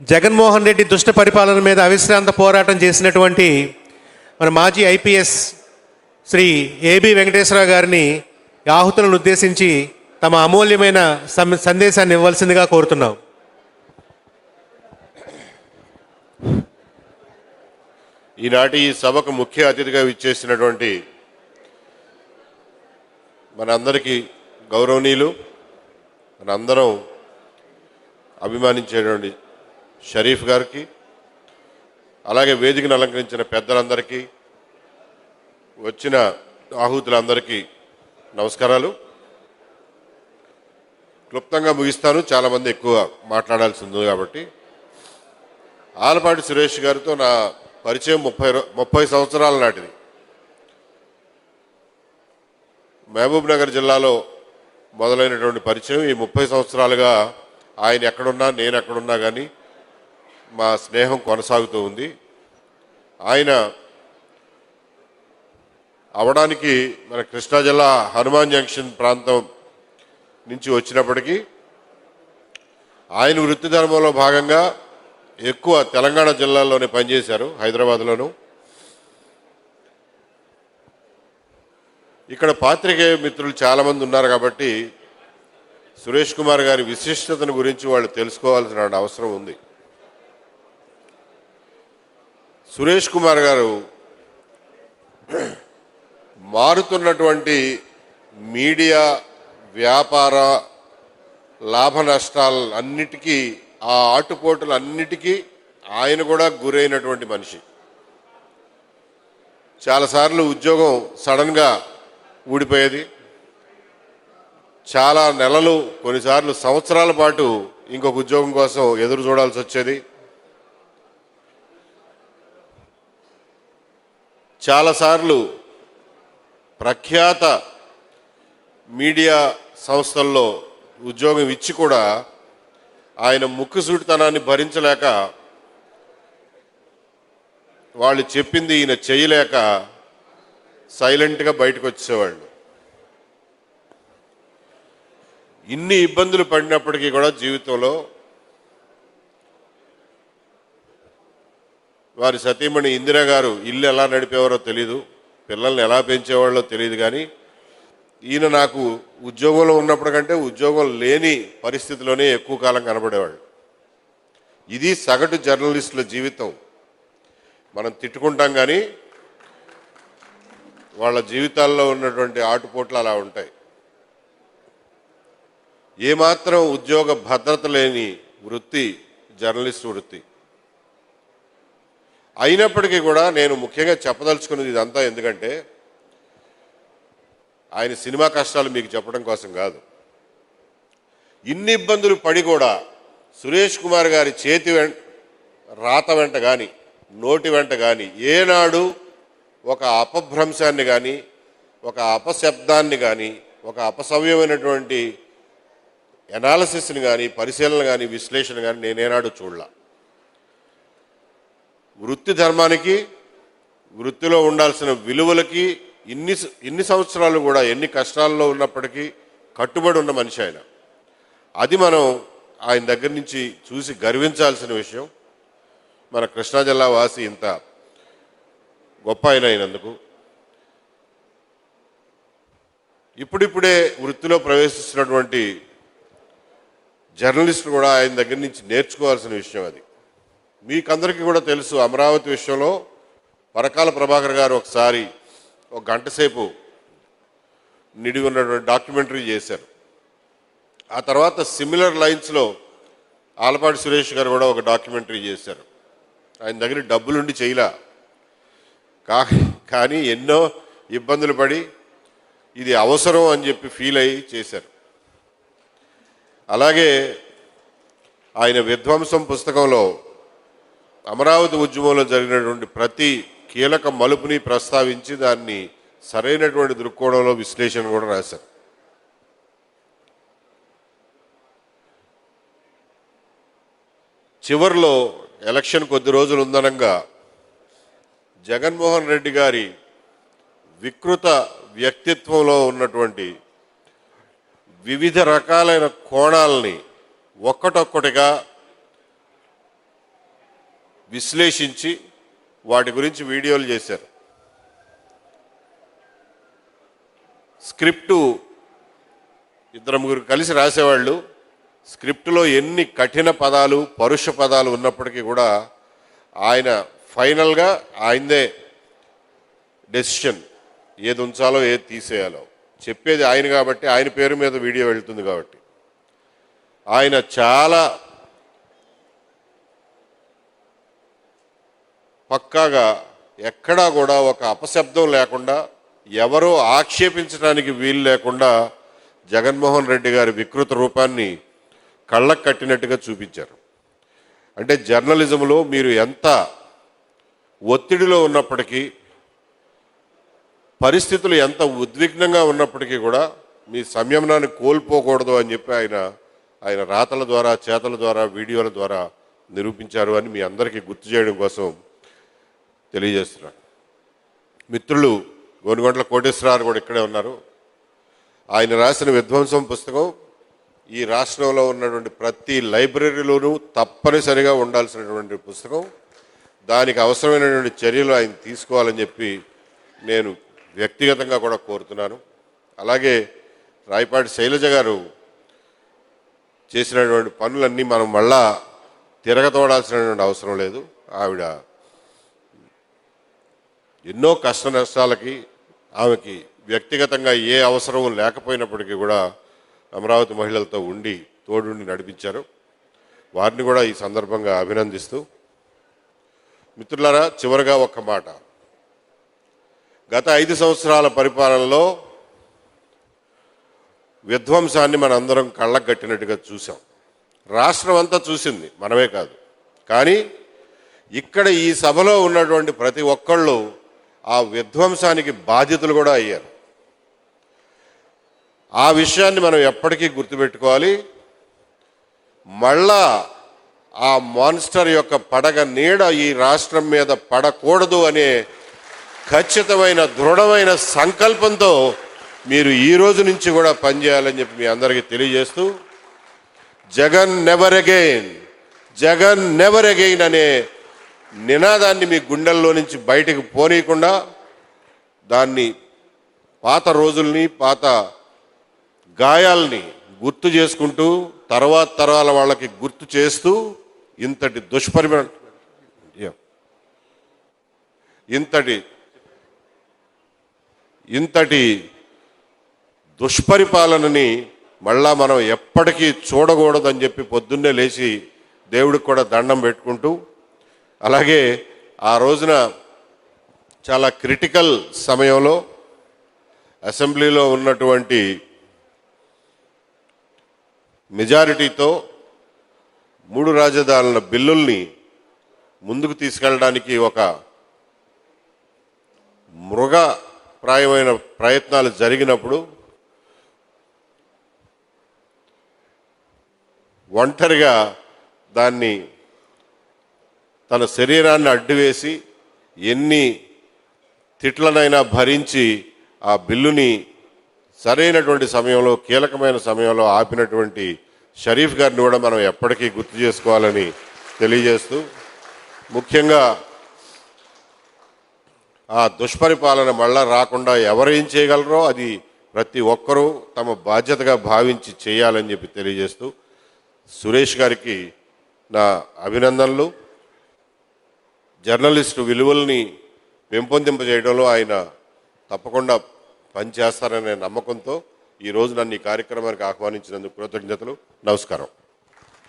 జగన్మోహన్ రెడ్డి దుష్ట పరిపాలన మీద అవిశ్రాంత పోరాటం చేసినటువంటి మన మాజీ ఐపీఎస్ శ్రీ ఏబి వెంకటేశ్వర గారిని ఆహుతులను ఉద్దేశించి తమ అమూల్యమైన సందేశాన్ని ఇవ్వాల్సిందిగా కోరుతున్నాం. ఈనాటి ఈ సభకు ముఖ్య అతిథిగా విచ్చేసినటువంటి మనందరికీ గౌరవనీయులు మనందరం అభిమానించేటువంటి షరీఫ్ గారికి అలాగే వేదికను అలంకరించిన పెద్దలందరికీ వచ్చిన ఆహుతులందరికీ నమస్కారాలు. క్లుప్తంగా ముగిస్తాను చాలామంది ఎక్కువ మాట్లాడాల్సి ఉంది కాబట్టి. ఆలపాటి సురేష్ గారితో నా పరిచయం ముప్పై ముప్పై సంవత్సరాల నాటిది. మహబూబ్ నగర్ జిల్లాలో మొదలైనటువంటి పరిచయం ఈ ముప్పై సంవత్సరాలుగా ఆయన ఎక్కడున్నా నేను ఎక్కడున్నా కానీ మా స్నేహం కొనసాగుతూ ఉంది. ఆయన అవడానికి మన కృష్ణా జిల్లా హనుమాన్ జంక్షన్ ప్రాంతం నుంచి వచ్చినప్పటికీ ఆయన వృత్తి ధర్మంలో భాగంగా ఎక్కువ తెలంగాణ జిల్లాల్లోనే పనిచేశారు హైదరాబాద్లోను. ఇక్కడ పాత్రికేయ మిత్రులు చాలామంది ఉన్నారు కాబట్టి సురేష్ కుమార్ గారి విశిష్టతను గురించి వాళ్ళు తెలుసుకోవాల్సిన అవసరం ఉంది. సురేష్ కుమార్ గారు మారుతున్నటువంటి మీడియా వ్యాపార లాభ నష్టాలు అన్నిటికీ ఆ ఆటుపోటులు అన్నిటికీ ఆయన కూడా గురైనటువంటి మనిషి. చాలాసార్లు ఉద్యోగం సడన్గా ఊడిపోయేది. చాలా నెలలు కొన్నిసార్లు సంవత్సరాల పాటు ఇంకొక ఉద్యోగం కోసం ఎదురు చూడాల్సి వచ్చేది. చాలాసార్లు ప్రఖ్యాత మీడియా సంస్థల్లో ఉద్యోగం ఇచ్చి కూడా ఆయన ముక్కుసూటితనాన్ని భరించలేక వాళ్ళు చెప్పింది ఈయన చేయలేక సైలెంట్గా బయటకు వచ్చేవాళ్ళు. ఇన్ని ఇబ్బందులు పడినప్పటికీ కూడా జీవితంలో వారి సతీమణి ఇందిరా గారు ఇల్లు ఎలా నడిపేవారో తెలీదు. పిల్లల్ని ఎలా పెంచేవాళ్ళో తెలియదు కానీ ఈయన నాకు ఉద్యోగంలో ఉన్నప్పుడు కంటే ఉద్యోగం లేని పరిస్థితిలోనే ఎక్కువ కాలం కనబడేవాళ్ళు ఇది సగటు జర్నలిస్టుల జీవితం. మనం తిట్టుకుంటాం కానీ వాళ్ళ జీవితాల్లో ఉన్నటువంటి ఆటుపోట్లు అలా ఉంటాయి. ఏమాత్రం ఉద్యోగ భద్రత లేని వృత్తి జర్నలిస్ట్ వృత్తి. అయినప్పటికీ కూడా నేను ముఖ్యంగా చెప్పదలుచుకున్నది ఇదంతా ఎందుకంటే ఆయన సినిమా కష్టాలు మీకు చెప్పడం కోసం కాదు. ఇన్ని ఇబ్బందులు పడి కూడా సురేష్ కుమార్ గారి చేతి వెంట రాత వెంట కానీ నోటి వెంట కానీ ఏనాడు ఒక అపభ్రంశాన్ని కానీ ఒక అపశబ్దాన్ని కానీ ఒక అపసవ్యమైనటువంటి ఎనాలసిస్ని కానీ పరిశీలన కానీ విశ్లేషణ కానీ నేనేనాడు చూడలా. వృత్తి ధర్మానికి వృత్తిలో ఉండాల్సిన విలువలకి ఇన్ని ఇన్ని సంవత్సరాలు కూడా ఎన్ని కష్టాల్లో ఉన్నప్పటికీ కట్టుబడి ఉన్న మనిషి ఆయన. అది మనం ఆయన దగ్గర నుంచి చూసి గర్వించాల్సిన విషయం. మన కృష్ణా జిల్లా వాసి ఇంత గొప్ప ఆయన అయినందుకు. ఇప్పుడిప్పుడే వృత్తిలో ప్రవేశిస్తున్నటువంటి జర్నలిస్టులు కూడా ఆయన దగ్గర నుంచి నేర్చుకోవాల్సిన విషయం అది. మీకందరికీ కూడా తెలుసు అమరావతి విషయంలో పరకాల ప్రభాకర్ గారు ఒకసారి ఒక గంట సేపు నిడివి ఉన్నటువంటి డాక్యుమెంటరీ చేశారు. ఆ తర్వాత సిమిలర్ లైన్స్లో ఆలపాటి సురేష్ గారు కూడా ఒక డాక్యుమెంటరీ చేశారు. ఆయన దగ్గర డబ్బులుండి చేయలా. కా కానీ ఎన్నో ఇబ్బందులు పడి ఇది అవసరం అని చెప్పి ఫీల్ అయ్యి చేశారు. అలాగే ఆయన విధ్వంసం పుస్తకంలో అమరావతి ఉద్యమంలో జరిగినటువంటి ప్రతి కీలక మలుపుని ప్రస్తావించి దాన్ని సరైనటువంటి దృక్కోణంలో విశ్లేషణ కూడా రాశారు. చివరిలో ఎలక్షన్ కొద్ది రోజులు ఉందనంగా జగన్మోహన్ రెడ్డి గారి వికృత వ్యక్తిత్వంలో ఉన్నటువంటి వివిధ రకాలైన కోణాలని ఒక్కటొక్కటిగా విశ్లేషించి వాటి గురించి వీడియోలు చేశారు. స్క్రిప్టు ఇద్దరు ముగ్గురు కలిసి రాసేవాళ్ళు. స్క్రిప్టులో ఎన్ని కఠిన పదాలు పరుష పదాలు ఉన్నప్పటికీ కూడా ఆయన ఫైనల్గా ఆయనదే డెసిషన్ ఏది ఉంచాలో ఏది తీసేయాలో. చెప్పేది ఆయన కాబట్టి ఆయన పేరు మీద వీడియో వెళ్తుంది కాబట్టి. ఆయన చాలా పక్కాగా ఎక్కడా కూడా ఒక అపశబ్దం లేకుండా ఎవరో ఆక్షేపించడానికి వీలు లేకుండా జగన్మోహన్ రెడ్డి గారి వికృత రూపాన్ని కళ్ళకు కట్టినట్టుగా చూపించారు. అంటే జర్నలిజంలో మీరు ఎంత ఒత్తిడిలో ఉన్నప్పటికీ పరిస్థితులు ఎంత ఉద్విగ్నంగా ఉన్నప్పటికీ కూడా మీ సంయమనాన్ని కోల్పోకూడదు అని చెప్పి ఆయన ఆయన రాతల ద్వారా చేతల ద్వారా వీడియోల ద్వారా నిరూపించారు అని మీ అందరికీ గుర్తు చేయడం కోసం తెలియజేస్తున్నాను మిత్రులు గోనుగొండల కోటేశ్వరరావు కూడా ఇక్కడే ఉన్నారు. ఆయన రాసిన విధ్వంసం పుస్తకం ఈ రాష్ట్రంలో ఉన్నటువంటి ప్రతి లైబ్రరీలోనూ తప్పనిసరిగా ఉండాల్సినటువంటి పుస్తకం. దానికి అవసరమైనటువంటి చర్యలు ఆయన తీసుకోవాలని చెప్పి నేను వ్యక్తిగతంగా కూడా కోరుతున్నాను. అలాగే రాయపాటి శైలజ గారు చేసినటువంటి పనులన్నీ మనం మళ్ళా తిరగతోడాల్సినటువంటి అవసరం లేదు. ఆవిడ ఎన్నో కష్ట నష్టాలకి ఆమెకి వ్యక్తిగతంగా ఏ అవసరం లేకపోయినప్పటికీ కూడా అమరావతి మహిళలతో ఉండి తోడుండి నడిపించారు. వారిని కూడా ఈ సందర్భంగా అభినందిస్తూ మిత్రులారా చివరిగా ఒక్క మాట. గత ఐదు సంవత్సరాల పరిపాలనలో విధ్వంసాన్ని మనందరం కళ్ళకు కట్టినట్టుగా చూసాం రాష్ట్రం అంతా చూసింది మనమే కాదు. కానీ ఇక్కడ ఈ సభలో ఉన్నటువంటి ప్రతి ఒక్కళ్ళు ఆ విధ్వంసానికి బాధ్యతలు కూడా అయ్యారు. ఆ విషయాన్ని మనం ఎప్పటికీ గుర్తుపెట్టుకోవాలి. మళ్ళా ఆ మాన్స్టర్ యొక్క పడగ నీడ ఈ రాష్ట్రం మీద పడకూడదు అనే ఖచ్చితమైన దృఢమైన సంకల్పంతో మీరు ఈ రోజు నుంచి కూడా పనిచేయాలని చెప్పి మీ అందరికీ తెలియజేస్తూ Jagan never again Jagan never again అనే నినాదాన్ని మీ గుండెల్లో నుంచి బయటకు పోనీయకుండా దాన్ని పాత రోజుల్ని పాత గాయాల్ని గుర్తు చేసుకుంటూ తర్వాత తరాల వాళ్ళకి గుర్తు చేస్తూ ఇంతటి దుష్పరిమాణ ఇంతటి ఇంతటి దుష్పరిపాలనని మళ్ళా మనం ఎప్పటికీ చూడకూడదని చెప్పి పొద్దున్నే లేచి దేవుడికి కూడా దండం పెట్టుకుంటూ అలాగే ఆ రోజున చాలా క్రిటికల్ సమయంలో అసెంబ్లీలో ఉన్నటువంటి మెజారిటీతో మూడు రాజధానుల బిల్లుల్ని ముందుకు తీసుకెళ్ళడానికి ఒక మృగప్రాయమైన ప్రయత్నాలు జరిగినప్పుడు ఒంటరిగా దాన్ని తన శరీరాన్ని అడ్డువేసి ఎన్ని తిట్లనైనా భరించి ఆ బిల్లుని సరైనటువంటి సమయంలో కీలకమైన సమయంలో ఆపినటువంటి షరీఫ్ గారిని కూడా మనం ఎప్పటికీ గుర్తు చేసుకోవాలని తెలియజేస్తూ ముఖ్యంగా ఆ దుష్పరిపాలన మళ్ళా రాకుండా ఎవరు ఏం చేయగలరో అది ప్రతి ఒక్కరూ తమ బాధ్యతగా భావించి చేయాలని చెప్పి తెలియజేస్తూ సురేష్ గారికి నా అభినందనలు. జర్నలిస్టు విలువల్ని పెంపొందింపజేయడంలో ఆయన తప్పకుండా పనిచేస్తారనే నమ్మకంతో ఈ రోజు నన్ను ఈ కార్యక్రమానికి ఆహ్వానించినందుకు కృతజ్ఞతలు. నమస్కారం.